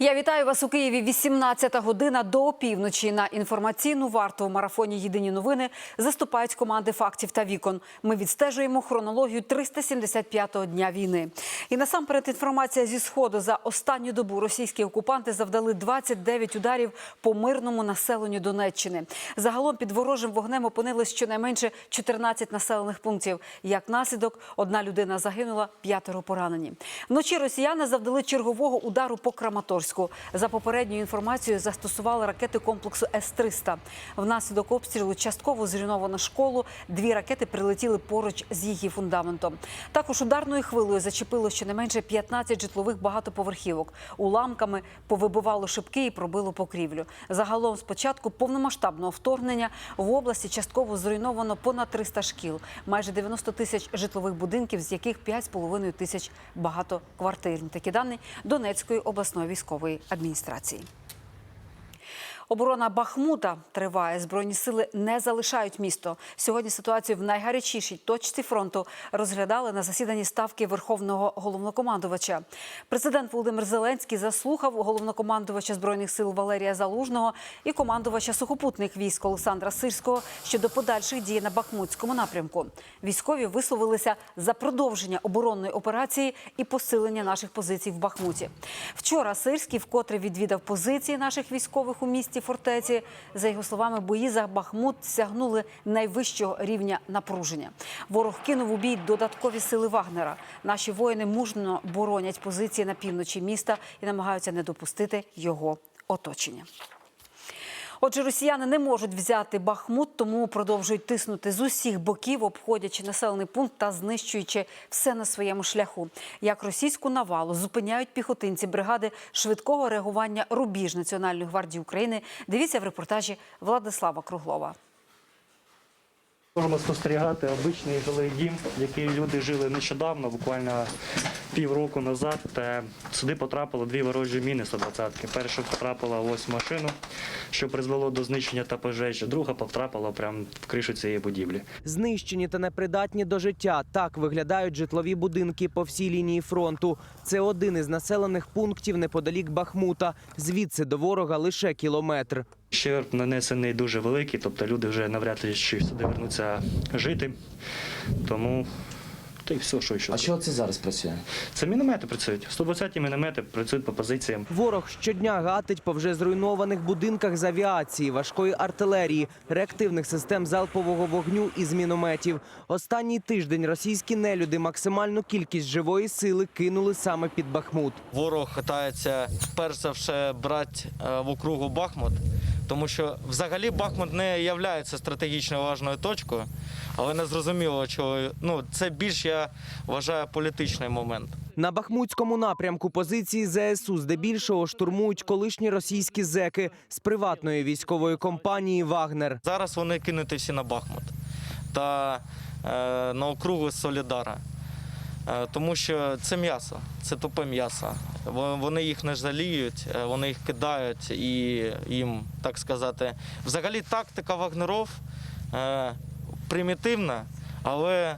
Я вітаю вас у Києві. 18 година до опівночі. На інформаційну варту у марафоні Єдині новини заступають команди фактів та вікон. Ми відстежуємо хронологію 375-го дня війни. І насамперед інформація зі сходу за останню добу російські окупанти завдали 29 ударів по мирному населенню Донеччини. Загалом під ворожим вогнем опинилось щонайменше 14 населених пунктів. Як наслідок, одна людина загинула, п'ятеро поранені. Вночі росіяни завдали чергового удару по Краматорську. За попередньою інформацією, застосували ракети комплексу С-300. Внаслідок обстрілу частково зруйновано школу. Дві ракети прилетіли поруч з її фундаментом. Також ударною хвилею зачепило щонайменше 15 житлових багатоповерхівок. Уламками повибивало шибки і пробило покрівлю. Загалом з початку повномасштабного вторгнення в області частково зруйновано понад 300 шкіл, майже 90 тисяч житлових будинків, з яких 5,5 тисяч багатоквартирні. Такі дані Донецької обласної військової адміністрації. Оборона Бахмута триває. Збройні сили не залишають місто. Сьогодні ситуацію в найгарячішій точці фронту розглядали на засіданні ставки Верховного головнокомандувача. Президент Володимир Зеленський заслухав головнокомандувача збройних сил Валерія Залужного і командувача сухопутних військ Олександра Сирського щодо подальших дій на Бахмутському напрямку. Військові висловилися за продовження оборонної операції і посилення наших позицій в Бахмуті. Вчора Сирський вкотре відвідав позиції наших військових у місті фортеці. За його словами, бої за Бахмут сягнули найвищого рівня напруження. Ворог кинув у бій додаткові сили Вагнера. Наші воїни мужно боронять позиції на півночі міста і намагаються не допустити його оточення. Отже, росіяни не можуть взяти Бахмут, тому продовжують тиснути з усіх боків, обходячи населений пункт та знищуючи все на своєму шляху. Як російську навалу зупиняють піхотинці бригади швидкого реагування Рубіж Національної гвардії України. Дивіться в репортажі Владислава Круглова. Можемо спостерігати обичний жилий дім, який люди жили нещодавно, буквально півроку назад. Сюди потрапило дві ворожі міни 120-ки. Перша потрапила ось машину, що призвело до знищення та пожежі. Друга потрапила прямо в кришу цієї будівлі. Знищені та непридатні до життя. Так виглядають житлові будинки по всій лінії фронту. Це один із населених пунктів неподалік Бахмута. Звідси до ворога лише кілометр. Ще нанесений дуже великий, тобто люди вже навряд ли ще сюди вернуться жити. Тому та й все, що ще. А що це зараз працює? Це міномети працюють. 120 міномети працюють по позиціям. Ворог щодня гатить по вже зруйнованих будинках з авіації, важкої артилерії, реактивних систем залпового вогню і з мінометів. Останній тиждень російські нелюди максимальну кількість живої сили кинули саме під Бахмут. Ворог питається перш за все брати е, в округу Бахмут, тому що взагалі Бахмут не є стратегічно важною точкою, але не зрозуміло, чого ну це більш я вважаю політичний момент. На Бахмутському напрямку позиції ЗСУ здебільшого штурмують колишні російські зеки з приватної військової компанії Вагнер. Зараз вони кинуті всі на Бахмут та е, на округу Солідара. Е, Тому що це м'ясо, це тупе м'ясо. Во- Вони їх не жаліють, е, вони їх кидають і їм, так сказати, взагалі тактика вагнеров е, примітивна, але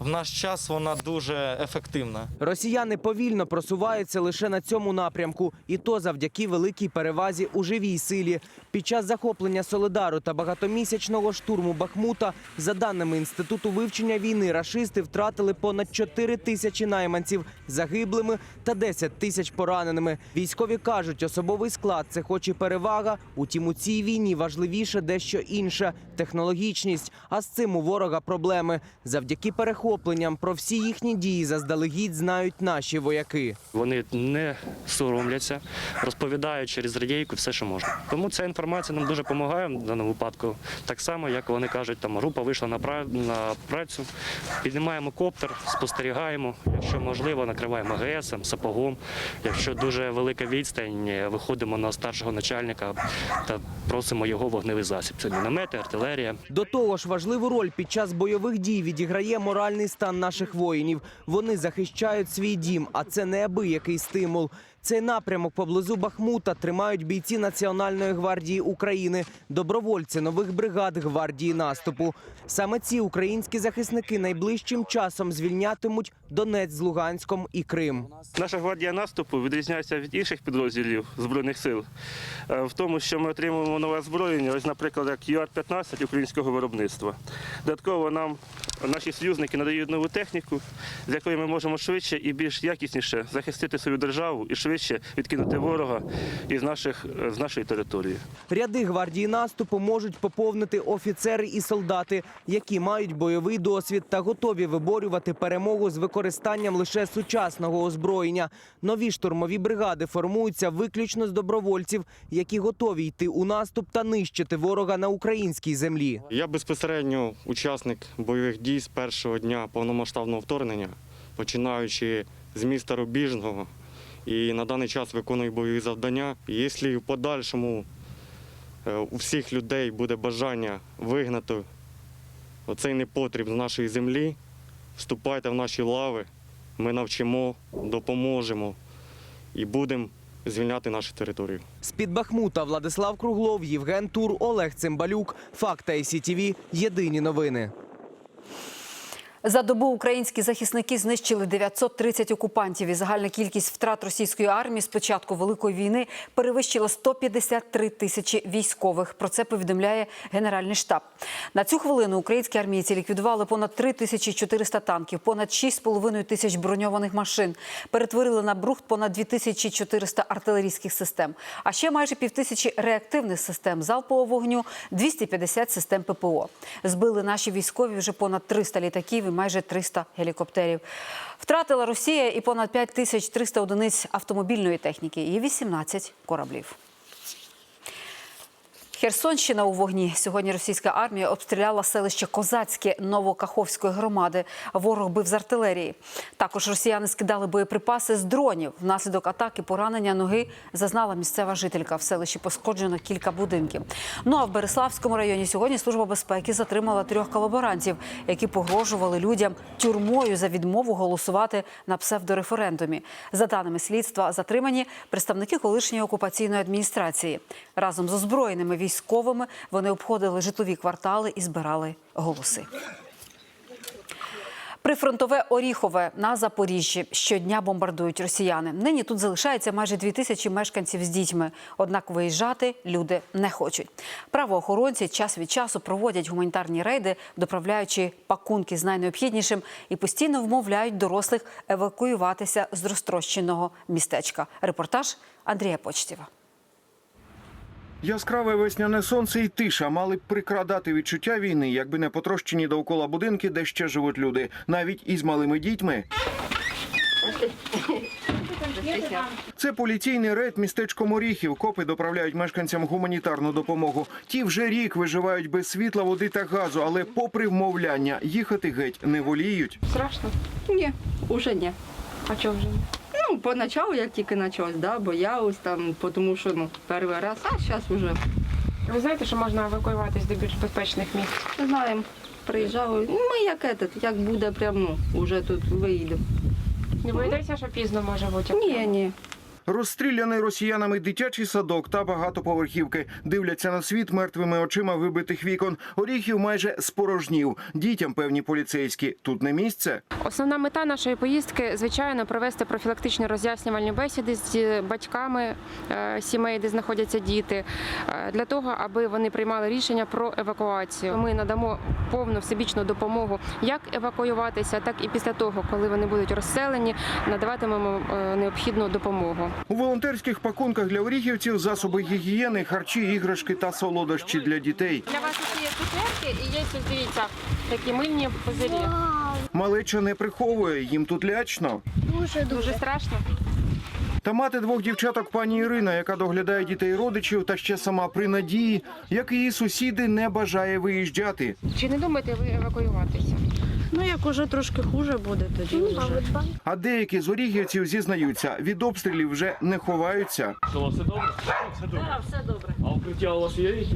в наш час вона дуже ефективна. Росіяни повільно просуваються лише на цьому напрямку, і то завдяки великій перевазі у живій силі. Під час захоплення Солидару та багатомісячного штурму Бахмута, за даними інституту вивчення війни, рашисти втратили понад 4 тисячі найманців загиблими та 10 тисяч пораненими. Військові кажуть, особовий склад це хоч і перевага. Утім, у цій війні важливіше дещо інше технологічність. А з цим у ворога проблеми. Завдяки перехопленням про всі їхні дії заздалегідь знають наші вояки. Вони не соромляться, розповідають через радійку все, що можна. Тому ця інформація нам дуже допомагає в даному випадку. Так само, як вони кажуть, там група вийшла на на працю, піднімаємо коптер, спостерігаємо. Якщо можливо, накриваємо АГСом, сапогом. Якщо дуже велика відстань, виходимо на старшого начальника та просимо його вогневий засіб. Це міномети, артилерія. До того ж, важливу роль під час бойових дій відіграє моральний стан наших воїнів. Вони захищають свій дім, а це неабиякий стимул. Цей напрямок поблизу Бахмута тримають бійці Національної гвардії України, добровольці нових бригад гвардії наступу. Саме ці українські захисники найближчим часом звільнятимуть Донець з Луганськом і Крим. Наша гвардія наступу відрізняється від інших підрозділів збройних сил е, в тому, що ми отримуємо нове озброєння, ось, наприклад, як ЮАР-15 українського виробництва. Додатково нам наші союзники надають нову техніку, з якою ми можемо швидше і більш якісніше захистити свою державу і швидше відкинути ворога із наших з нашої території. Ряди гвардії наступу можуть поповнити офіцери і солдати, які мають бойовий досвід та готові виборювати перемогу з використанням лише сучасного озброєння. Нові штурмові бригади формуються виключно з добровольців, які готові йти у наступ та нищити ворога на українській землі. Я безпосередньо учасник бойових дій з першого дня повномасштабного вторгнення, починаючи з міста Рубіжного. І на даний час виконую бойові завдання. Якщо в подальшому е, у всіх людей буде бажання вигнати оцей непотріб з нашої землі, вступайте в наші лави, ми навчимо, допоможемо і будемо звільняти нашу територію. З-під Бахмута Владислав Круглов, Євген Тур, Олег Цимбалюк. Факта і. Єдині новини. За добу українські захисники знищили 930 окупантів. І загальна кількість втрат російської армії з початку великої війни перевищила 153 тисячі військових. Про це повідомляє Генеральний штаб. На цю хвилину українські армійці ліквідували понад 3400 танків, понад 6,5 тисяч броньованих машин, перетворили на брухт понад 2400 артилерійських систем, а ще майже півтисячі реактивних систем залпового вогню, 250 систем ППО. Збили наші військові вже понад 300 літаків і майже 300 гелікоптерів. Втратила Росія і понад 5300 одиниць автомобільної техніки і 18 кораблів. Херсонщина у вогні. Сьогодні російська армія обстріляла селище Козацьке Новокаховської громади. Ворог бив з артилерії. Також росіяни скидали боєприпаси з дронів. Внаслідок атаки поранення ноги зазнала місцева жителька. В селищі пошкоджено кілька будинків. Ну а в Береславському районі сьогодні служба безпеки затримала трьох колаборантів, які погрожували людям тюрмою за відмову голосувати на псевдореферендумі. За даними слідства, затримані представники колишньої окупаційної адміністрації. Разом з озброєними військовими вони обходили житлові квартали і збирали голоси. Прифронтове Оріхове на Запоріжжі щодня бомбардують росіяни. Нині тут залишається майже дві тисячі мешканців з дітьми. Однак виїжджати люди не хочуть. Правоохоронці час від часу проводять гуманітарні рейди, доправляючи пакунки з найнеобхіднішим і постійно вмовляють дорослих евакуюватися з розтрощеного містечка. Репортаж Андрія Почтєва. Яскраве весняне сонце і тиша мали б прикрадати відчуття війни, якби не потрощені довкола будинки, де ще живуть люди, навіть із малими дітьми. Це поліційний рейд містечком Оріхів. Копи доправляють мешканцям гуманітарну допомогу. Ті вже рік виживають без світла, води та газу, але попри вмовляння їхати геть не воліють. Страшно? Ні, уже ні. А чого вже? Поначалу, як тільки почалось, да, боялась там, тому що ну, перший раз, а зараз вже Ви знаєте, що можна евакуюватись до більш безпечних місць? знаємо, приїжджали. Ну, ми як этот, як буде прямо, ну, вже тут виїдемо. Не боїтеся, що пізно може бути? Ні, ні. Розстріляний росіянами дитячий садок та багатоповерхівки дивляться на світ мертвими очима вибитих вікон. Оріхів майже спорожнів. Дітям певні поліцейські тут не місце. Основна мета нашої поїздки, звичайно, провести профілактичні роз'яснювальні бесіди з батьками е, сімей, де знаходяться діти, е, для того, аби вони приймали рішення про евакуацію. Ми надамо повну всебічну допомогу як евакуюватися, так і після того, коли вони будуть розселені, надаватимемо е, необхідну допомогу. У волонтерських пакунках для оріхівців засоби гігієни, харчі, іграшки та солодощі для дітей. Для вас є цукерки і є ось дивіться такі мильні пузирі. Малеча не приховує, їм тут лячно. Дуже дуже страшно. Та мати двох дівчаток пані Ірина, яка доглядає дітей родичів та ще сама при надії, як її сусіди, не бажає виїжджати. Чи не думаєте ви евакуюватися? Ну, як уже трошки хуже буде, тоді вже. А деякі з оріхівців зізнаються, від обстрілів вже не ховаються. Що, все добре? Все добре. Так, все добре. А укриття у вас є якесь?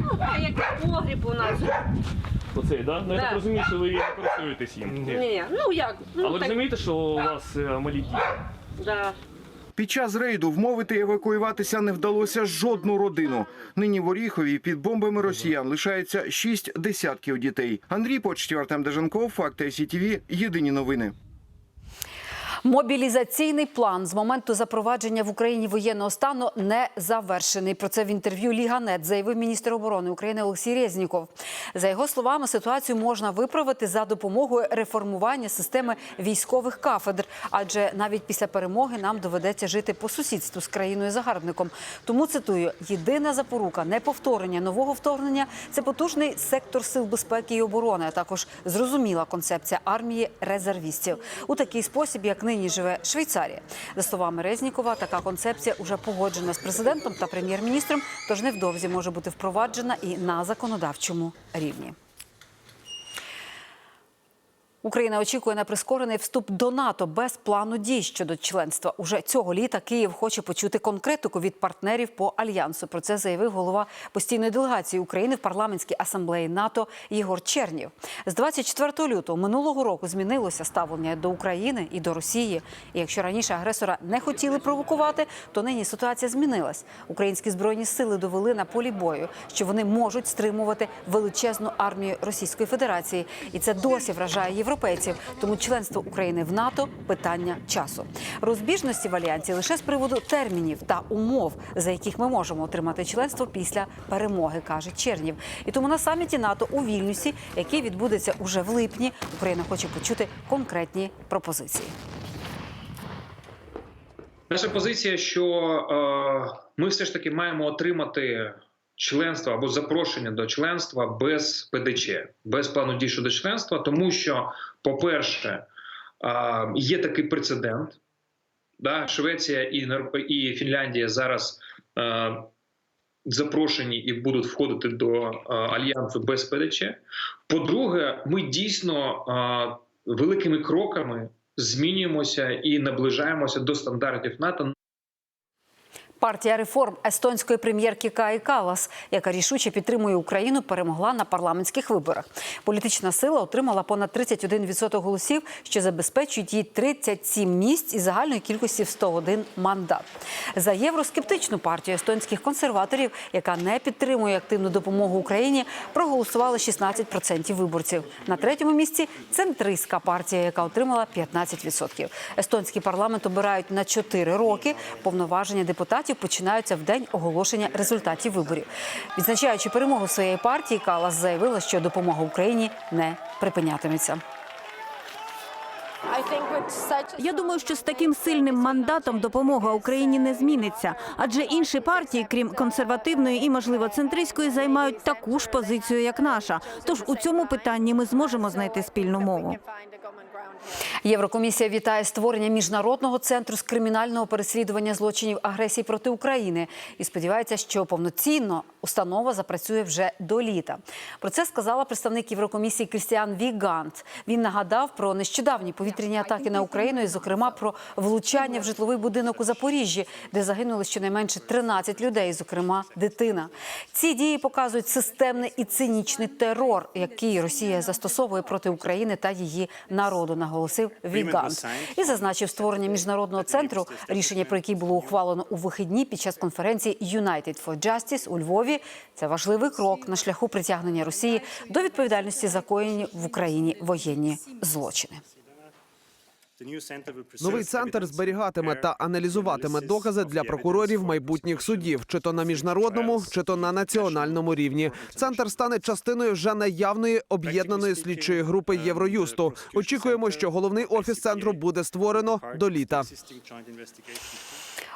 Ну, так, як погріб у нас. Оцей, да? Ну я так розумію, що ви не користуєтесь їм. Ні, ну як? А Ну, ви так, розумієте, що у вас е, малі діти? да. Під час рейду вмовити евакуюватися не вдалося жодну родину. Нині в Оріхові під бомбами росіян лишається шість десятків дітей. Андрій Почтів, Артем Деженков, Факти СІТВ. Єдині новини. Мобілізаційний план з моменту запровадження в Україні воєнного стану не завершений. Про це в інтерв'ю Ліганет заявив міністр оборони України Олексій Резніков. За його словами, ситуацію можна виправити за допомогою реформування системи військових кафедр, адже навіть після перемоги нам доведеться жити по сусідству з країною загарбником. Тому цитую: єдина запорука неповторення нового вторгнення це потужний сектор сил безпеки і оборони, а також зрозуміла концепція армії резервістів у такий спосіб, як нині живе Швейцарія. За словами Резнікова, така концепція уже погоджена з президентом та прем'єр-міністром, тож невдовзі може бути впроваджена і на законодавчому рівні. Україна очікує на прискорений вступ до НАТО без плану дій щодо членства. Уже цього літа Київ хоче почути конкретику від партнерів по альянсу. Про це заявив голова постійної делегації України в парламентській асамблеї НАТО Єгор Чернів. З 24 лютого минулого року змінилося ставлення до України і до Росії. І якщо раніше агресора не хотіли провокувати, то нині ситуація змінилась. Українські збройні сили довели на полі бою, що вони можуть стримувати величезну армію Російської Федерації, і це досі вражає європейців. Тому членство України в НАТО питання часу. Розбіжності в альянсі лише з приводу термінів та умов, за яких ми можемо отримати членство після перемоги, каже Чернів. І тому на саміті НАТО у Вільнюсі, який відбудеться уже в липні, Україна хоче почути конкретні пропозиції. Наша позиція, що е, ми все ж таки маємо отримати членство або запрошення до членства без ПДЧ, без плану дій щодо членства, тому що, по-перше, є такий прецедент. Да, Швеція і, і Фінляндія зараз е, запрошені і будуть входити до е, альянсу без ПДЧ. По-друге, ми дійсно е, великими кроками змінюємося і наближаємося до стандартів НАТО. Партія реформ естонської прем'єрки Каї Калас, яка рішуче підтримує Україну, перемогла на парламентських виборах. Політична сила отримала понад 31% голосів, що забезпечують їй 37 місць із загальної кількості в 101 мандат. За євроскептичну партію естонських консерваторів, яка не підтримує активну допомогу Україні, проголосували 16% виборців. На третьому місці центристська партія, яка отримала 15%. Естонський парламент обирають на 4 роки. Повноваження депутатів починаються в день оголошення результатів виборів. Відзначаючи перемогу своєї партії, Калас заявила, що допомога Україні не припинятиметься. Я думаю, що з таким сильним мандатом допомога Україні не зміниться, адже інші партії, крім консервативної і, можливо, центристської, займають таку ж позицію, як наша. Тож у цьому питанні ми зможемо знайти спільну мову. Єврокомісія вітає створення міжнародного центру з кримінального переслідування злочинів агресії проти України і сподівається, що повноцінно установа запрацює вже до літа. Про це сказала представник Єврокомісії Крістіан Вігант. Він нагадав про нещодавні повітряні атаки на Україну, і, зокрема, про влучання в житловий будинок у Запоріжжі, де загинули щонайменше 13 людей, зокрема дитина. Ці дії показують системний і цинічний терор, який Росія застосовує проти України та її народу, наголосив Віган І зазначив створення міжнародного центру, рішення про який було ухвалено у вихідні під час конференції United for Justice у Львові. Це важливий крок на шляху притягнення Росії до відповідальності за коєні в Україні воєнні злочини. Новий центр зберігатиме та аналізуватиме докази для прокурорів майбутніх судів, чи то на міжнародному, чи то на національному рівні. Центр стане частиною вже наявної об'єднаної слідчої групи Євроюсту. Очікуємо, що головний офіс центру буде створено до літа.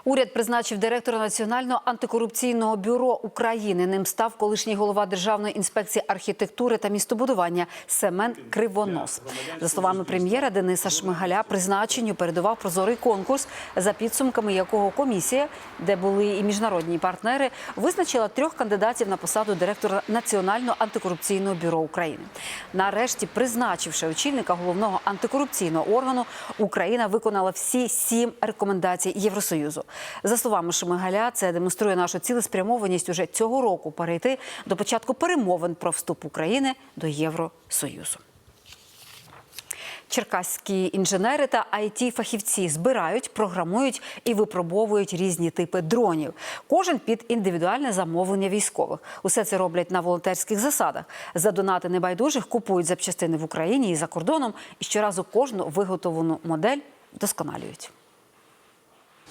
Уряд призначив директора Національного антикорупційного бюро України. Ним став колишній голова Державної інспекції архітектури та містобудування Семен Кривонос. За словами прем'єра Дениса Шмигаля, призначенню передував прозорий конкурс, за підсумками якого комісія, де були і міжнародні партнери, визначила трьох кандидатів на посаду директора Національного антикорупційного бюро України. Нарешті, призначивши очільника головного антикорупційного органу, Україна виконала всі сім рекомендацій Євросоюзу. За словами Шмигаля, це демонструє нашу цілеспрямованість уже цього року перейти до початку перемовин про вступ України до Євросоюзу. Черкаські інженери та it фахівці збирають, програмують і випробовують різні типи дронів. Кожен під індивідуальне замовлення військових. Усе це роблять на волонтерських засадах. За донати небайдужих купують запчастини в Україні і за кордоном, і щоразу кожну виготовлену модель вдосконалюють.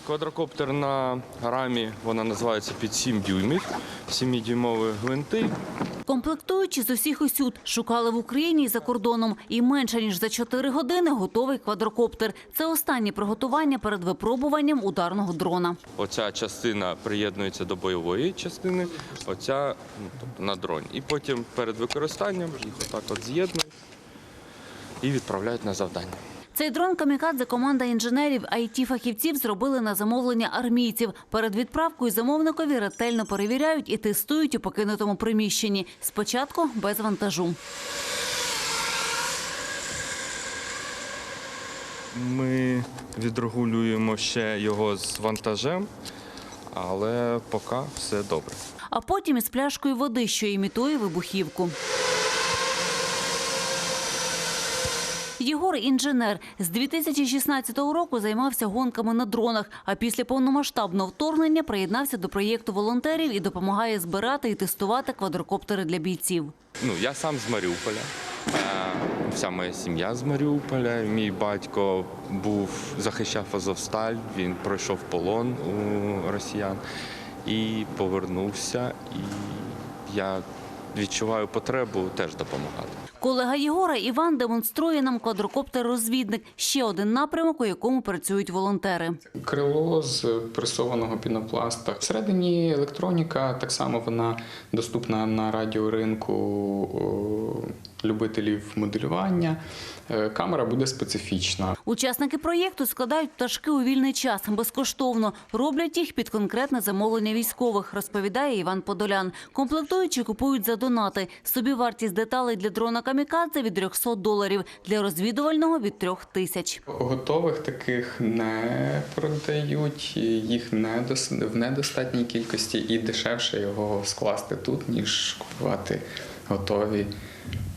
Квадрокоптер на рамі, вона називається під 7 дюймів, 7-дюймові гвинти. Комплектуючи з усіх усюд, шукали в Україні і за кордоном. І менше ніж за 4 години готовий квадрокоптер. Це останнє приготування перед випробуванням ударного дрона. Оця частина приєднується до бойової частини, оця ну, тобто на дроні. І потім перед використанням їх отак от з'єднують і відправляють на завдання. Цей дрон камікадзе команда інженерів it фахівців зробили на замовлення армійців. Перед відправкою замовникові ретельно перевіряють і тестують у покинутому приміщенні. Спочатку без вантажу. Ми відрегулюємо ще його з вантажем, але поки все добре. А потім із пляшкою води, що імітує вибухівку. Єгор інженер з 2016 року займався гонками на дронах. А після повномасштабного вторгнення приєднався до проєкту волонтерів і допомагає збирати і тестувати квадрокоптери для бійців. Ну, я сам з Маріуполя. Е, Вся моя сім'я з Маріуполя. Мій батько був захищав Азовсталь, він пройшов полон у росіян і повернувся. І я відчуваю потребу теж допомагати. Колега Єгора Іван демонструє нам квадрокоптер-розвідник – ще один напрямок, у якому працюють волонтери. Крило з пресованого пінопласта. Всередині електроніка так само вона доступна на радіоринку любителів моделювання. Е, Камера буде специфічна. Учасники проєкту складають пташки у вільний час безкоштовно. Роблять їх під конкретне замовлення військових, розповідає Іван Подолян. Комплектуючі купують за донати. Собівартість деталей для дрона камікадзе від 300 доларів, для розвідувального від 3 тисяч. Готових таких не продають, їх не в недостатній кількості і дешевше його скласти тут, ніж купувати готові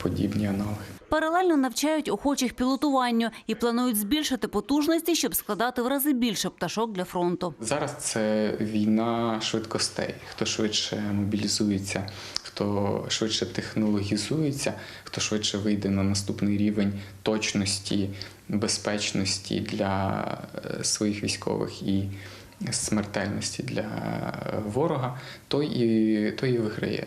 подібні аналоги. Паралельно навчають охочих пілотуванню і планують збільшити потужності, щоб складати в рази більше пташок для фронту. Зараз це війна швидкостей. Хто швидше мобілізується, хто швидше технологізується, хто швидше вийде на наступний рівень точності, безпечності для е, своїх військових і смертельності для е, ворога, той і, той і виграє.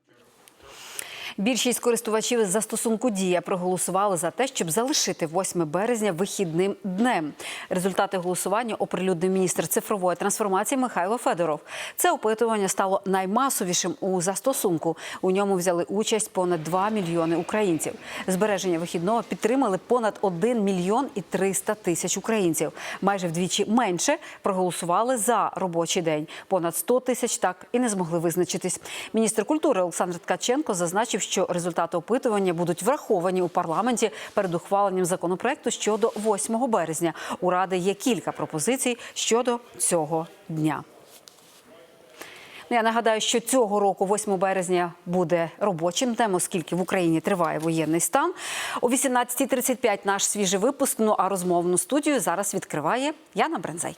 Більшість користувачів застосунку Дія проголосували за те, щоб залишити 8 березня вихідним днем. Результати голосування оприлюднив міністр цифрової трансформації Михайло Федоров. Це опитування стало наймасовішим у застосунку. У ньому взяли участь понад 2 мільйони українців. Збереження вихідного підтримали понад 1 мільйон і 300 тисяч українців. Майже вдвічі менше проголосували за робочий день. Понад 100 тисяч так і не змогли визначитись. Міністр культури Олександр Ткаченко зазначив, що результати опитування будуть враховані у парламенті перед ухваленням законопроекту щодо 8 березня. У ради є кілька пропозицій щодо цього дня. Ну, Я нагадаю, що цього року, 8 березня, буде робочим днем, оскільки в Україні триває воєнний стан. О 18.35 наш свіжий випуск. Ну а розмовну студію зараз відкриває Яна Брензай.